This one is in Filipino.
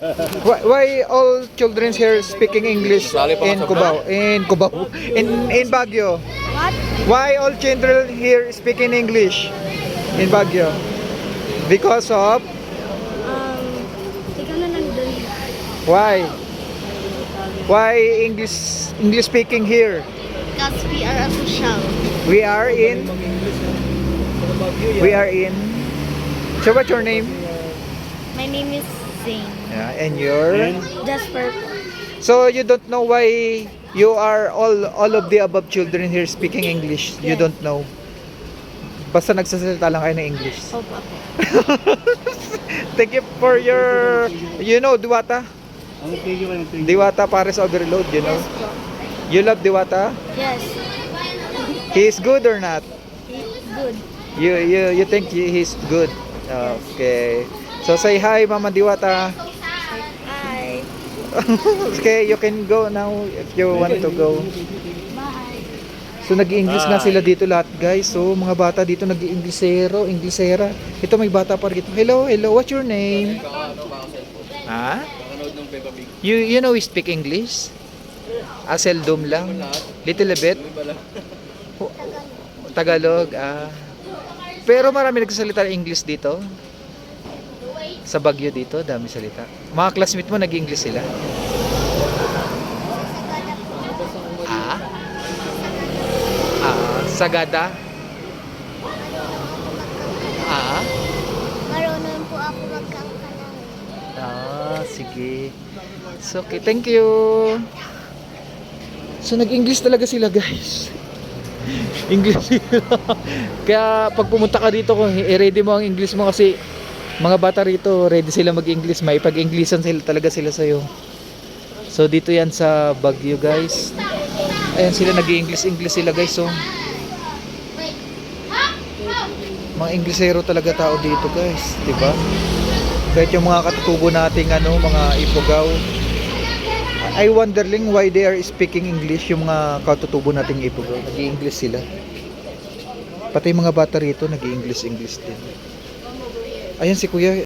Why, why all children here speaking English in Cubao? In Cubao? In in Baguio? What? Why all children here speaking English in Baguio? Because of Um, ikaw na nandun. why? Why English English speaking here? Because we are a social. We are in We are in So what's your name? My name is Zane. Yeah, and your Jasper. So you don't know why you are all all of the above children here speaking English. You Yes. don't know. Basta nagsasalita lang kayo ng English. Opo. Thank you for your you know Diwata? Diwata Paris Overload, you know. Yes po. You love Diwata? Yes. He is good or not? Good. You you you think he- he's good? Okay. So say hi Mama Diwata. Hi. okay, you can go now if you want to go. Bye. So nag-English nga sila dito lahat guys. So mga bata dito nag-Inglesero, Inglesera. Ito may bata pa rito. Hello, hello. What's your name? Ha? You you know we speak English? Ah, seldom lang. Little bit. Tagalog. Ah. Pero marami nagsasalita ng English dito. Sa Baguio dito, dami salita. Mga classmate mo nag-English sila? Ah? Ah, Sagada? Ah? Marunong po ako magkangkalang. Ah, sige. So, okay, thank you. So, nag-English talaga sila, guys. English sila. Kaya, pag pumunta ka dito, kung i-ready mo ang English mo kasi mga bata rito, ready sila mag-English. May pag-Englishan sila talaga sila sa'yo. So, dito yan sa Baguio, guys. Ayan sila, nag-English-English sila, guys. So, mga Inglesero talaga tao dito, guys. 'di ba? Kahit yung mga katutubo nating ano, mga ipugaw. I wonderling why they are speaking English yung mga katutubo nating ipugaw. Nag-i-English sila. Pati mga bata rito nag-i-English English din. Ayan si Kuya,